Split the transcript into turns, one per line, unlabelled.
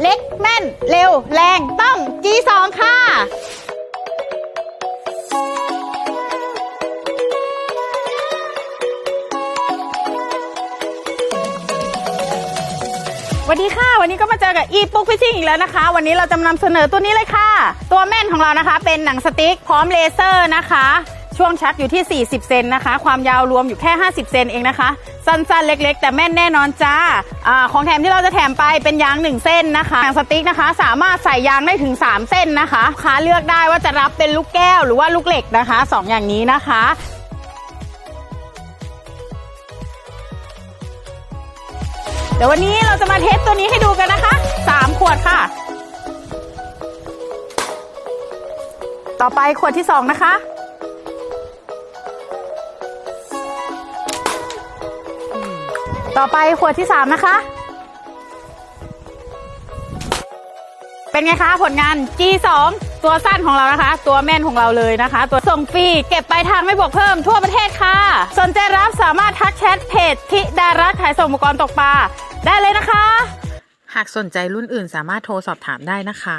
เล็กแม่น เร็ว แรงต้อง G2 ค่ะ สวัสดีค่ะ วันนี้ก็มาเจอกับอีปุ๊กฟิชชิ่งอีกแล้วนะคะ วันนี้เราจะนำเสนอตัวนี้เลยค่ะ ตัวแม่นของเรานะคะ เป็นหนังสติ๊กพร้อมเลเซอร์นะคะ ช่วงชักอยู่ที่ 40 เซนนะคะ ความยาวรวมอยู่แค่ 50 เซนเองนะคะ สั้นๆ เล็กๆ แต่แม่นแน่นอนจ้าอของแถมที่เราจะแถมไปเป็นยาง 1 เส้นนะคะหนังสติ๊กนะคะ สามารถใส่ยางได้ถึง 3 เส้นนะคะลูกค้าเลือกได้ว่าจะรับเป็นลูกแก้วหรือว่าลูกเหล็กนะคะสองอย่างนี้นะคะเดี๋ยววันนี้เราจะมาเทสตัวนี้ให้ดูกันนะคะ 3 ขวดค่ะ ต่อไปขวดที่ 2 นะคะ ต่อไปขวดที่3นะคะ เป็นไงคะผลงาน G2 ตัวสั้นของเรานะคะ ตัวแม่นของเราเลยนะคะ ตัวส่งฟรีเก็บปลายทางไม่บวกเพิ่มทั่วประเทศค่ะ สนใจรับสามารถทักแชทเพจทิดารักขายส่งอุปกรณ์ตกปลาได้เลยนะคะ
หากสนใจรุ่นอื่นสามารถโทรสอบถามได้นะคะ